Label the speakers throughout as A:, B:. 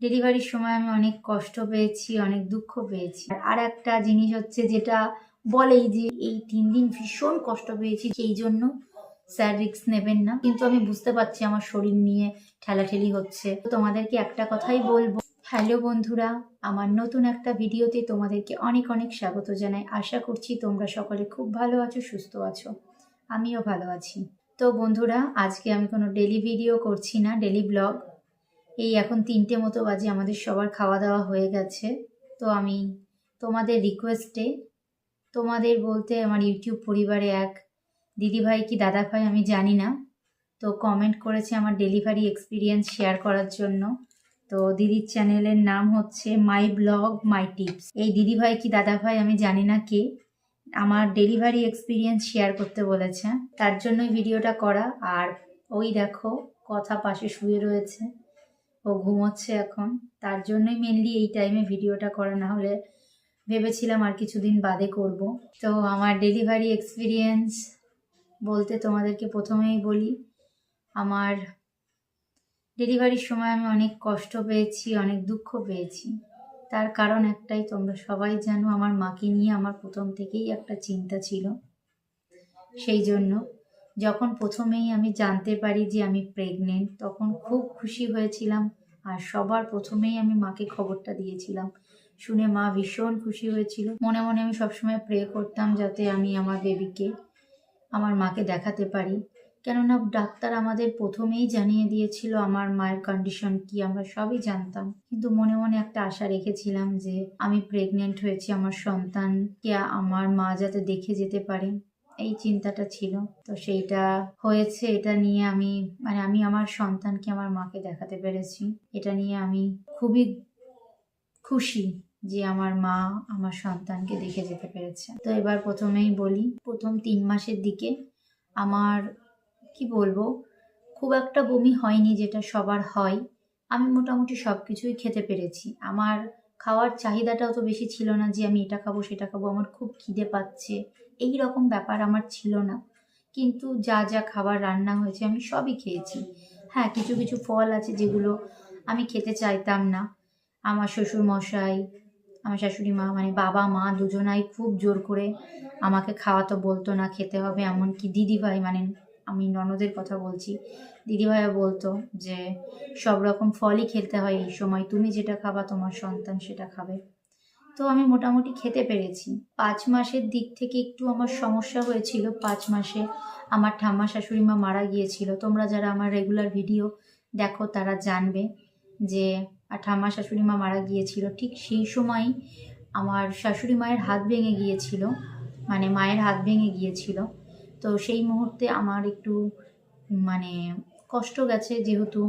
A: ডেলিভারির সময় আমি অনেক কষ্ট পেয়েছি, অনেক দুঃখ পেয়েছি। আর একটা জিনিস হচ্ছে যেটা বলেই যে এই তিন দিন ভীষণ কষ্ট পেয়েছি, সেই জন্য স্যার রিক্স নেবেন না। কিন্তু আমি বুঝতে পারছি আমার শরীর নিয়ে ঠেলাঠেলি হচ্ছে। তোমাদেরকে একটা কথাই বলব। হ্যালো বন্ধুরা, আমার নতুন একটা ভিডিওতে তোমাদেরকে অনেক অনেক স্বাগত জানাই। আশা করছি তোমরা সকলে খুব ভালো আছো, সুস্থ আছো। আমিও ভালো আছি। তো বন্ধুরা, আজকে আমি কোনো ডেলি ভিডিও করছি না ডেলি ব্লগ এই এখন তিনটে মতো বাজে আমাদের সবার খাওয়া দাওয়া হয়ে গেছে। তো আমি তোমাদের রিকোয়েস্টে তোমাদের বলতে আমার ইউটিউব পরিবারে এক দিদিভাই কি দাদা ভাই আমি জানি না। তো কমেন্ট করেছে আমার ডেলিভারি এক্সপিরিয়েন্স শেয়ার করার জন্য। তো দিদির চ্যানেলের নাম হচ্ছে মাই ব্লগ মাই টিপস এই দিদিভাই কি দাদা ভাই আমি জানি না কে। আমার ডেলিভারি এক্সপিরিয়েন্স শেয়ার করতে বলেছে। তার জন্যই ভিডিওটা করা। আর ওই দেখো, কথা পাশে শুয়ে রয়েছে। ও ঘুমোচ্ছে এখন। তার জন্যই মেনলি এই টাইমে ভিডিওটা করা, না হলে ভেবেছিলাম আর কিছুদিন বাদে করব। তো আমার ডেলিভারি এক্সপিরিয়েন্স বলতে তোমাদেরকে প্রথমেই বলি, আমার ডেলিভারির সময় আমি অনেক কষ্ট পেয়েছি, অনেক দুঃখ পেয়েছি। তার কারণ একটাই, তোমরা সবাই জানো আমার মাকে নিয়ে আমার প্রথম থেকেই একটা চিন্তা ছিল। সেই জন্য যখন প্রথমেই আমি জানতে পারি যে আমি প্রেগনেন্ট তখন খুব খুশি হয়েছিলাম আর সবার প্রথমেই আমি মাকে খবরটা দিয়েছিলাম। শুনে মা ভীষণ খুশি হয়েছিল। মনে মনে আমি সবসময় প্রে করতাম যাতে আমি আমার বেবিকে আমার মাকে দেখাতে পারি। কেননা ডাক্তার আমাদের প্রথমেই জানিয়ে দিয়েছিল আমার মায়ের কন্ডিশন কি, আমরা সবই জানতাম। কিন্তু মনে মনে একটা আশা রেখেছিলাম যে আমি প্রেগনেন্ট হয়েছি, আমার সন্তানকে, আমার মা যাতে দেখে যেতে পারে। এই চিন্তাটা ছিল। তো সেইটা হয়েছে, এটা নিয়ে আমি মানে আমি আমার সন্তানকে আমার মাকে দেখাতে পেরেছি। এটা নিয়ে আমি খুবই খুশি যে আমার মা আমার সন্তানকে দেখে যেতে পেরেছে। তো এবার প্রথমেই বলি, প্রথম তিন মাসের দিকে আমার, কি বলব, খুব একটা বমি হয়নি যেটা সবার হয়। আমি মোটামুটি সব কিছুই খেতে পেরেছি। আমার খাওয়ার চাহিদাটাও তো বেশি ছিল না যে আমি এটা খাব, সেটা খাব। আমার খুব খিদে পাচ্ছে। এই রকম ব্যাপার আমার ছিল না। কিন্তু যা যা খাবার রান্না হয়েছে আমি সবই খেয়েছি। হ্যাঁ কিছু কিছু ফল আছে যেগুলো আমি খেতে চাইতাম না। আমার শ্বশুর মশাই, আমার শাশুড়ি মা মানে বাবা, মা দুজনাই খুব জোর করে আমাকে খাওয়াতো বলতো না, খেতে হবে এমনকি দিদিভাই মানে আমি ননদের কথা বলছি দিদিভাইও বলতো যে, সব রকম ফলই খেতে হয় এই সময়। তুমি যেটা খাবা, তোমার সন্তান সেটা খাবে। তো আমি মোটামুটি খেতে পেরেছি। পাঁচ মাসের দিক থেকে একটু আমার সমস্যা হয়েছিল পাঁচ মাসে। আমার ঠাম্মা শাশুড়ি মা মারা গিয়েছিল। তোমরা যারা আমার রেগুলার ভিডিও দেখো তারা জানবে যে ঠাম্মা শাশুড়ি মা মারা গিয়েছিল। ঠিক সেই সময় আমার শাশুড়ি মায়ের হাত ভেঙে গিয়েছিল। মানে মায়ের হাত ভেঙে গিয়েছিল। তো সেই মুহূর্তে আমার একটু মানে কষ্ট গেছে যেহেতু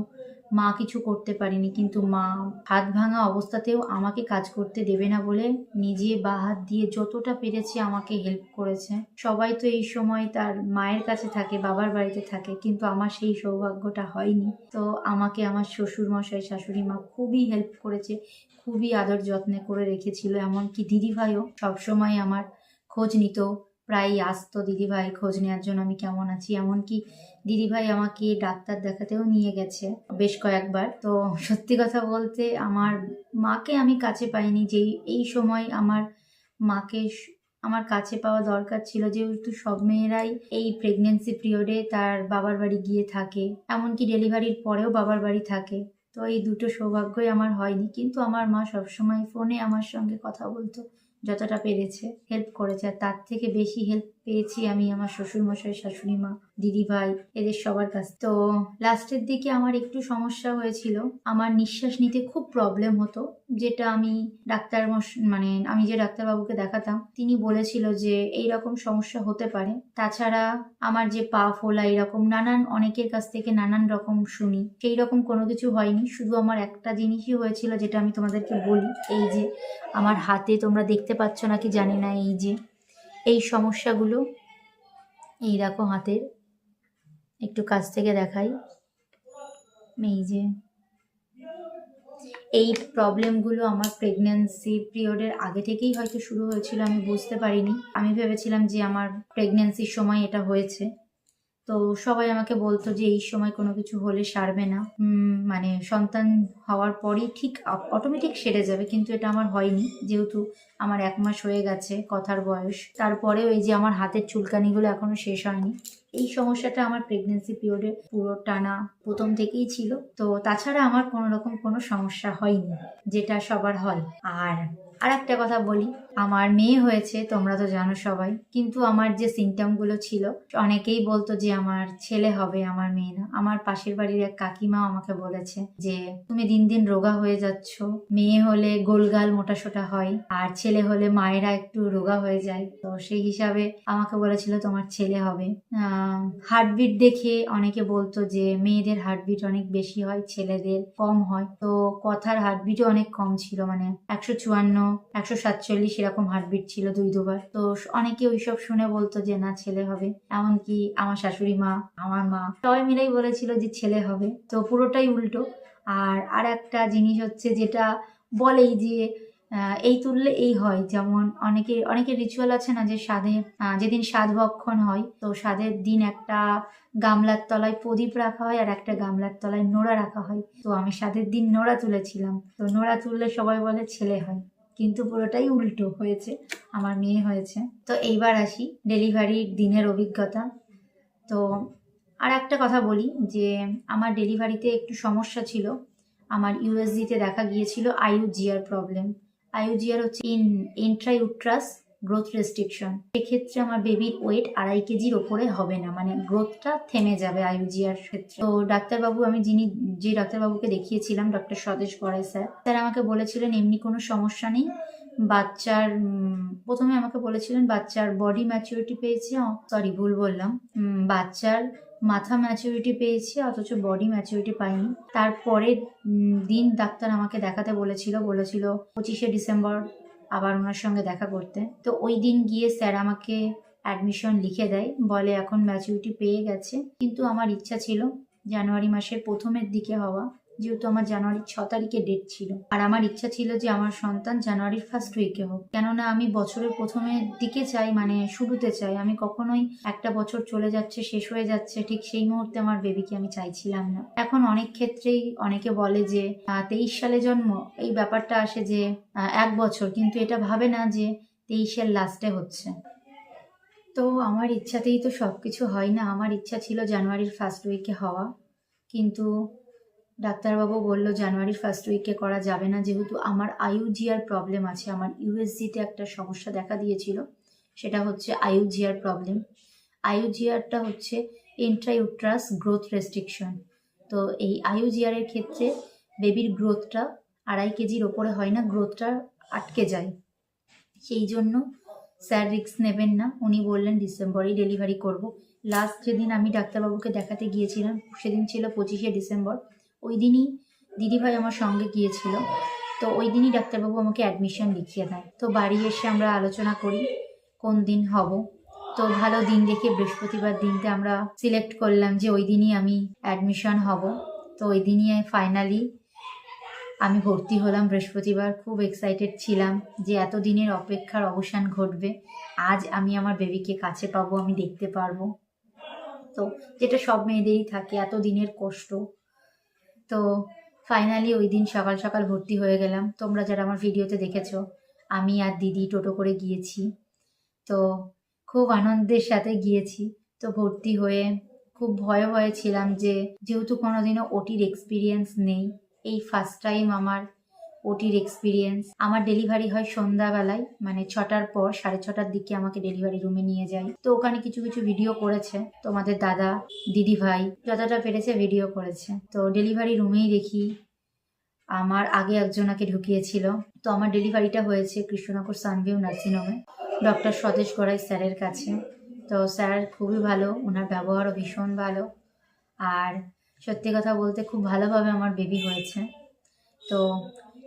A: মা কিছু করতে পারিনি, কিন্তু মা হাত ভাঙা অবস্থাতেও আমাকে কাজ করতে দেবে না বলে নিজে বা হাত দিয়ে যতটা পেরেছে আমাকে হেল্প করেছে। সবাই তো এই সময় তার মায়ের কাছে থাকে, বাবার বাড়িতে থাকে, কিন্তু আমার সেই সৌভাগ্যটা হয়নি। তো আমাকে আমার শ্বশুর মশাই শাশুড়ি মা খুবই হেল্প করেছে, খুবই আদর যত্নে করে রেখেছিল, এমনকি দিদিভাইও সবসময় আমার খোঁজ নিত। প্রায়ই আসতো, দিদিভাই, খোঁজ নেওয়ার জন্য আমি কেমন আছি? এমনকি দিদিভাই আমাকে ডাক্তার দেখাতেও নিয়ে গেছে বেশ কয়েকবার। তো সত্যি কথা বলতে আমার মাকে আমি কাছে পাইনি যে এই সময় আমার মাকে আমার কাছে পাওয়া দরকার ছিল যেহেতু সব মেয়েরাই এই প্রেগনেন্সি পিরিয়ডে তার বাবার বাড়ি গিয়ে থাকে, এমনকি ডেলিভারির পরেও বাবার বাড়ি থাকে। তো এই দুটো সৌভাগ্যই আমার হয়নি। কিন্তু আমার মা সবসময় ফোনে আমার সঙ্গে কথা বলতো। যতটা পেরেছে হেল্প করেছে আর তার থেকে বেশি হেল্প পেয়েছি আমি আমার শ্বশুরমশাই শাশুড়ি মা দিদি ভাই এদের সবার কাছ তো লাস্টের দিকে আমার একটু সমস্যা হয়েছিল। আমার নিঃশ্বাস নিতে খুব প্রবলেম হতো, যেটা আমি ডাক্তার মানে আমি যে ডাক্তারবাবুকে দেখাতাম, তিনি বলেছিল যে এই রকম সমস্যা হতে পারে। তাছাড়া আমার যে পা ফোলা এরকম নানান, অনেকের কাছ থেকে নানান রকম শুনি। সেই রকম কোনো কিছু হয়নি, শুধু আমার একটা জিনিসই হয়েছিল, যেটা আমি তোমাদেরকে বলি, এই যে আমার হাতে তোমরা দেখতে পাচ্ছ নাকি জানি না, এই যে এই সমস্যাগুলো এই দেখো হাতের। একটু কাছ থেকে দেখাই। এই যে এই প্রবলেমগুলো আমার প্রেগনেন্সি পিরিয়ডের আগে থেকেই হয়তো শুরু হয়েছিল, আমি বুঝতে পারিনি। আমি ভেবেছিলাম যে আমার প্রেগনেন্সির সময় এটা হয়েছে। তো সবাই আমাকে বলতো যে এই সময় কোনো কিছু হলে সারবে না। মানে সন্তান হওয়ার পরই ঠিক অটোমেটিক সেরে যাবে, কিন্তু এটা আমার হয়নি। যেহেতু আমার এক মাস হয়ে গেছে কথার বয়স, তারপরে ওই যে আমার হাতের চুলকানিগুলো এখনও শেষ হয়নি। এই সমস্যাটা আমার প্রেগনেন্সি পিরিয়ডে পুরো টানা প্রথম থেকেই ছিল। তো তাছাড়া আমার কোনো রকম কোনো সমস্যা হয়নি, যেটা সবার হয়। আর আর একটা কথা বলি আমার মেয়ে হয়েছে, তোমরা তো জানো সবাই। কিন্তু আমার যে সিমটমগুলো ছিল, অনেকেই বলতো যে আমার ছেলে হবে, আমার মেয়ে না। আমার পাশের বাড়ির এক কাকিমা আমাকে বলেছে যে, তুমি দিন দিন রোগা হয়ে যাচ্ছ। মেয়ে হলে গোলগাল মোটাসোটা হয়, আর ছেলে হলে মায়েরা একটু রোগা হয়ে যায়। তো সেই হিসাবে আমাকে বলেছিল, তোমার ছেলে হবে। হার্টবিট দেখে অনেকে বলতো যে, মেয়েদের হার্টবিট অনেক বেশি হয়, ছেলেদের কম হয়। তো কথার হার্টবিটও অনেক কম ছিল মানে একশো চুয়ান্ন, একশো সাতচল্লিশ এরকম হার্টবিট ছিল দুই দুবার। তো অনেকে ওইসব শুনে বলতো যে, না, ছেলে হবে। এমনকি আমার শাশুড়ি মা, আমার মা, সবাই মিলেই বলেছিল যে, ছেলে হবে। তো পুরোটাই উল্টো। আর আর একটা জিনিস হচ্ছে যেটা বলেই যে এই তুললে এই হয়। যেমন অনেকে অনেকে রিচুয়াল আছে না যে সাধে যেদিন সাধ ভক্ষণ হয়, তো সাধের দিন একটা গামলার তলায় প্রদীপ রাখা হয় আর একটা গামলার তলায় নোড়া রাখা হয়। তো আমি সাধের দিন নোড়া তুলেছিলাম। তো নোড়া তুললে সবাই বলে, ছেলে হয়। কিন্তু পুরোটাই উল্টো হয়েছে, আমার মেয়ে হয়েছে। তো এইবার আসি ডেলিভারির দিনের অভিজ্ঞতা। তো আর একটা কথা বলি যে, আমার ডেলিভারিতে একটু সমস্যা ছিল। আমার ইউএসজিতে দেখা গিয়েছিল আইউজিআর প্রবলেম আইউজিআর হচ্ছে ইন ইন্ট্রাইউট্রাস গ্রোথ রেস্ট্রিকশন সেক্ষেত্রে আমার বেবির ওয়েট আড়াই কেজির ওপরে হবে না মানে গ্রোথটা থেমে যাবে আইউজিআর ক্ষেত্রে। তো ডাক্তারবাবু আমি যিনি যে ডাক্তারবাবুকে দেখিয়েছিলাম ডক্টর স্বদেশ করাই স্যার স্যার আমাকে বলেছিলেন এমনি কোনো সমস্যা নেই। বাচ্চার প্রথমে আমাকে বলেছিলেন বাচ্চার বডি ম্যাচিউরিটি পেয়েছে সরি ভুল বললাম। বাচ্চার মাথা ম্যাচিউরিটি পেয়েছে অথচ বডি ম্যাচিউরিটি পাইনি তারপরের উম, দিন ডাক্তার আমাকে দেখাতে বলেছিল বলেছিল পঁচিশে ডিসেম্বর আবার ওনার সঙ্গে দেখা করতে। তো ওই দিন গিয়ে স্যার আমাকে অ্যাডমিশন লিখে দেয়, বলে এখন ম্যাচুরিটি পেয়ে গেছে। কিন্তু আমার ইচ্ছা ছিল জানুয়ারি মাসের প্রথমের দিকে হওয়া। যেহেতু আমার জানুয়ারির ছ তারিখে ডেট ছিল। আর আমার ইচ্ছা ছিল যে আমার সন্তান জানুয়ারির ফার্স্ট উইকে হোক। কেননা আমি বছরের প্রথমের দিকে চাই মানে শুরুতে চাই। আমি কখনোই একটা বছর চলে যাচ্ছে, শেষ হয়ে যাচ্ছে, ঠিক সেই মুহূর্তে আমার বেবিকে আমি চাইছিলাম না। এখন অনেক ক্ষেত্রেই অনেকে বলে যে তেইশ সালে জন্ম, এই ব্যাপারটা আসে যে এক বছর। কিন্তু এটা ভাবে না যে তেইশের লাস্টে হচ্ছে। তো আমার ইচ্ছাতেই তো সব কিছু হয় না। আমার ইচ্ছা ছিল জানুয়ারির ফার্স্ট উইকে হওয়া। কিন্তু ডাক্তারবাবু বলল জানুয়ারির ফার্স্ট উইকে করা যাবে না। যেহেতু আমার আইউজিআর প্রবলেম আছে, আমার ইউএসজিতে একটা সমস্যা দেখা দিয়েছিল, সেটা হচ্ছে আইউজিআর প্রবলেম আইউজিআরটা হচ্ছে ইন্ট্রাইউট্রাস গ্রোথ রেস্ট্রিকশন তো এই আইউজিআর এর ক্ষেত্রে বেবির গ্রোথটা আড়াই কেজির ওপরে হয় না গ্রোথটা আটকে যায়। সেই জন্য স্যার রিক্স নেবেন না। উনি বললেন, ডিসেম্বরেই ডেলিভারি করব। লাস্ট যেদিন আমি ডাক্তারবাবুকে দেখাতে গিয়েছিলাম, সেদিন ছিল পঁচিশে ডিসেম্বর। ওই দিনই দিদিভাই আমার সঙ্গে গিয়েছিল। তো ওই দিনই ডাক্তারবাবু আমাকে অ্যাডমিশন লিখিয়ে দেয়। তো বাড়ি এসে আমরা আলোচনা করি, কোন দিন হব। তো ভালো দিন দেখে বৃহস্পতিবার দিনটা আমরা সিলেক্ট করলাম যে ওই দিনই আমি অ্যাডমিশন হব। তো ওই দিনই ফাইনালি আমি ভর্তি হলাম। বৃহস্পতিবার খুব এক্সাইটেড ছিলাম যে এত দিনের অপেক্ষার অবসান ঘটবে। আজ আমি আমার বেবিকে কাছে পাবো, আমি দেখতে পারব। তো যেটা সব মেয়েদেরই থাকে, এত দিনের কষ্ট। তো ফাইনালি ওই দিন সকাল সকাল ভর্তি হয়ে গেলাম। তোমরা যারা আমার ভিডিওতে দেখেছ, আমি আর দিদি টোটো করে গিয়েছি। তো খুব আনন্দের সাথে গিয়েছি। তো ভর্তি হয়ে খুব ভয়ে ভয়ে ছিলাম যে, যেহেতু কোনোদিনও ওটির এক্সপিরিয়েন্স নেই, এই ফার্স্ট টাইম আমার ওটির এক্সপিরিয়েন্স আমার ডেলিভারি হয় সন্ধ্যাবেলায় মানে ছটার পর, সাড়ে ছটার দিকে আমাকে ডেলিভারি রুমে নিয়ে যায়। তো ওখানে কিছু কিছু ভিডিও করেছে। তোমাদের দাদা, দিদি ভাই, যতটা পেরেছে ভিডিও করেছে। তো ডেলিভারি রুমেই দেখি। আমার আগে একজনাকে ঢুকিয়েছিল। তো আমার ডেলিভারিটা হয়েছে কৃষ্ণনগর সানভিউ নার্সিংহোমে ডক্টর স্বদেশ গড়াই স্যারের কাছে। তো স্যার খুবই ভালো, ওনার ব্যবহারও ভীষণ ভালো। আর সত্যি কথা বলতে খুব ভালোভাবে আমার বেবি হয়েছে। তো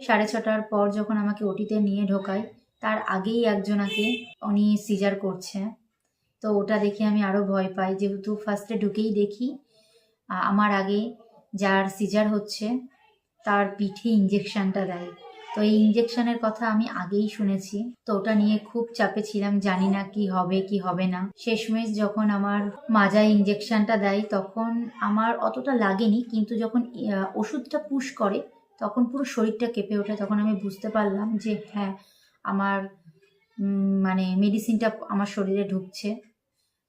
A: সাড়ে ছটার পর যখন আমাকে ওটিতে নিয়ে ঢোকায়, তার আগেই একজনাকে উনি সিজার করছে। তো ওটা দেখে আমি আরও ভয় পাই, যেহেতু ফার্স্টে ঢুকেই দেখি আমার আগে যার সিজার হচ্ছে, তার পিঠে ইঞ্জেকশনটা দেয়। তো এই ইঞ্জেকশনের কথা আমি আগেই শুনেছি। তো ওটা নিয়ে খুব চাপে ছিলাম, জানি না কি হবে কি হবে না। শেষমেশ যখন আমার মাজায় ইঞ্জেকশনটা দেয়, তখন আমার অতটা লাগেনি, কিন্তু যখন ওষুধটা পুশ করে তখন পুরো শরীরটা কেঁপে ওঠে। তখন আমি বুঝতে পারলাম যে হ্যাঁ আমার মানে মেডিসিনটা আমার শরীরে ঢুকছে।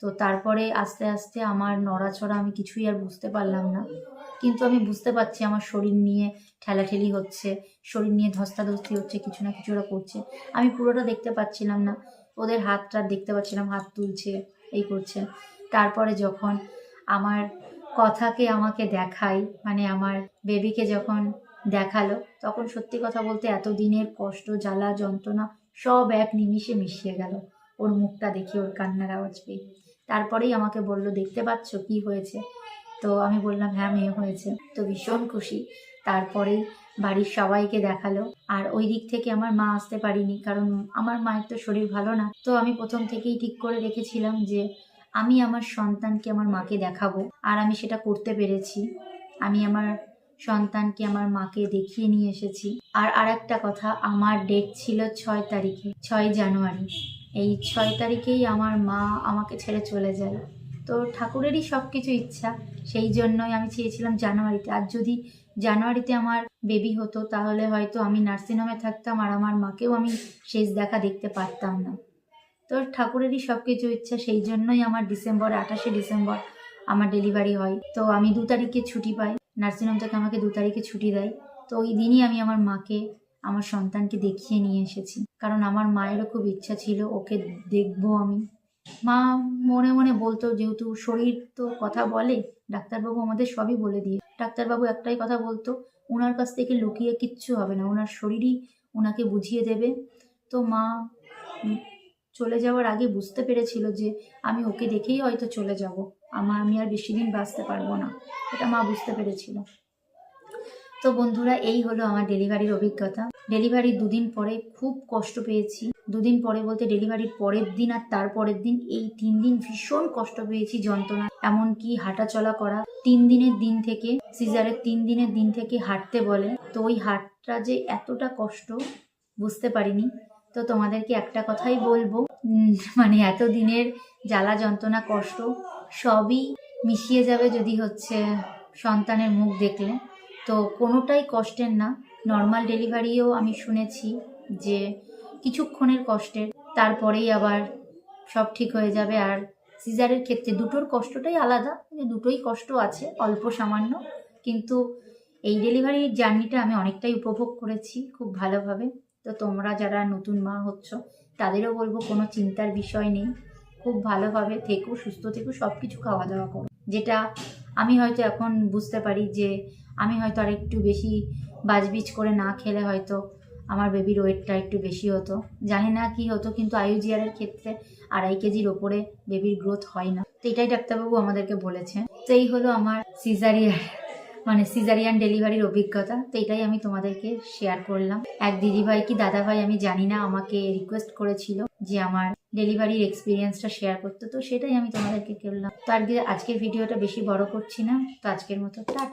A: তো তারপরে আস্তে আস্তে আমার নড়াচড়া আমি কিছুই আর বুঝতে পারলাম না। কিন্তু আমি বুঝতে পারছি আমার শরীর নিয়ে ঠেলাঠেলি হচ্ছে, শরীর নিয়ে ধস্তাধস্তি হচ্ছে, কিছু না কিছু ওরা করছে। আমি পুরোটা দেখতে পাচ্ছিলাম না। ওদের হাতটা দেখতে পাচ্ছিলাম, হাত তুলছে, এই করছে। তারপরে যখন আমার কথাকে আমাকে দেখাই মানে আমার বেবিকে যখন দেখাল। তখন সত্যি কথা বলতে এতদিনের কষ্ট, জ্বালা, যন্ত্রণা সব এক নিমিষে মিশিয়ে গেল। ওর মুখটা দেখে ওর কান্নার আওয়াজ পেয়ে। তারপরেই আমাকে বলল, দেখতে পাচ্ছ কি হয়েছে? তো আমি বললাম হ্যাঁ মেয়ে হয়েছে। তো ভীষণ খুশি। তারপরেই বাড়ির সবাইকে দেখাল। আর ওই দিক থেকে আমার মা আসতে পারিনি, কারণ আমার মায়ের তো শরীর ভালো না। তো আমি প্রথম থেকেই ঠিক করে রেখেছিলাম যে আমি আমার সন্তানকে আমার মাকে দেখাবো। আর আমি সেটা করতে পেরেছি। আমি আমার সন্তানকে আমার মাকে দেখিয়ে নিয়ে এসেছি। আর আরেকটা কথা, আমার ডেট ছিল ছয় তারিখে, ছয় জানুয়ারি। এই ছয় তারিখেই আমার মা আমাকে ছেড়ে চলে যায়। তো ঠাকুরেরই সব কিছু ইচ্ছা, সেই জন্যই আমি চেয়েছিলাম জানুয়ারিতে। আর যদি জানুয়ারিতে আমার বেবি হতো, তাহলে হয়তো আমি নার্সিংহোমে থাকতাম আর আমার মাকেও আমি শেষ দেখা দেখতে পারতাম না। তো ঠাকুরেরই সব কিছু ইচ্ছা, সেই জন্যই আমার ডিসেম্বর, আঠাশে ডিসেম্বর আমার ডেলিভারি হয়। তো আমি দু তারিখে ছুটি পাই। নার্সিংহোম থেকে আমাকে দু তারিখে ছুটি দেয়। তো ওই দিনই আমি আমার মাকে, আমার সন্তানকে দেখিয়ে নিয়ে এসেছি। কারণ আমার মায়েরও খুব ইচ্ছা ছিল, ওকে দেখব আমি। মা মনে মনে বলতো, যেহেতু শরীর তো কথা বলে, ডাক্তারবাবু আমাদের সবই বলে দিয়ে। ডাক্তারবাবু একটাই কথা বলতো ওনার কাছ থেকে লুকিয়ে কিচ্ছু হবে না ওনার শরীরই ওনাকে বুঝিয়ে দেবে। তো মা চলে যাওয়ার আগে বুঝতে পেরেছিল যে আমি ওকে দেখেই হয়তো চলে যাব। আমার, আমি আর বেশি দিন বাঁচতে পারব না। এটা মা বুঝতে পেরেছিল। তো বন্ধুরা, এই হলো আমার ডেলিভারির অভিজ্ঞতা। ডেলিভারির দুদিন পরে খুব কষ্ট পেয়েছি। দুদিন পরে বলতে ডেলিভারির পরের দিন আর তার পরের দিন, এই তিন দিন ভীষণ কষ্ট পেয়েছি, যন্ত্রণা। এমনকি হাঁটা চলা করা। তিন দিনের দিন থেকে, সিজারের তিন দিনের দিন থেকে হাঁটতে বলে। তো ওই হাঁটটা যে এতটা কষ্ট, বুঝতে পারিনি। তো তোমাদেরকে একটা কথাই বলব মানে এত দিনের জ্বালা যন্ত্রণা, কষ্ট, সবই মিশিয়ে যাবে যদি হচ্ছে সন্তানের মুখ দেখলে। তো কোনোটাই কষ্টের না। নর্মাল ডেলিভারিও আমি শুনেছি যে কিছুক্ষণের কষ্টের, তারপরেই আবার সব ঠিক হয়ে যাবে। আর সিজারের ক্ষেত্রে দুটোর কষ্টটাই আলাদা দুটোই কষ্ট আছে, অল্প সামান্য। কিন্তু এই ডেলিভারির জার্নিটা আমি অনেকটাই উপভোগ করেছি খুব ভালোভাবে। তো তোমরা যারা নতুন মা হচ্ছ তাদেরও বলব, কোনো চিন্তার বিষয় নেই। খুব ভালোভাবে থেকো, সুস্থ থেকো সব কিছু খাওয়া দাওয়া করো। যেটা আমি হয়তো এখন বুঝতে পারি যে, আমি হয়তো আর একটু বেশি বাজবিজ করে না খেলে হয়তো আমার বেবির ওয়েটটা একটু বেশি হতো। জানি না কি হতো, কিন্তু আইউজিআরের ক্ষেত্রে আড়াই কেজির ওপরে বেবির গ্রোথ হয় না। তো এটাই ডাক্তারবাবু আমাদেরকে বলেছে তো এই হলো আমার সিজারিয়ান মানে সিজারিয়ান ডেলিভারির অভিজ্ঞতা, তো এটাই আমি তোমাদেরকে শেয়ার করলাম। এক দিদিভাই কি দাদাভাই আমি জানি না, আমাকে রিকোয়েস্ট করেছিল যে আমার ডেলিভারির এক্সপিরিয়েন্সটা শেয়ার করতে, তো সেটাই আমি তোমাদেরকে করলাম তো আজকে, আজকের ভিডিওটা বেশি বড় করছি না, তো আজকের মতো টাটা।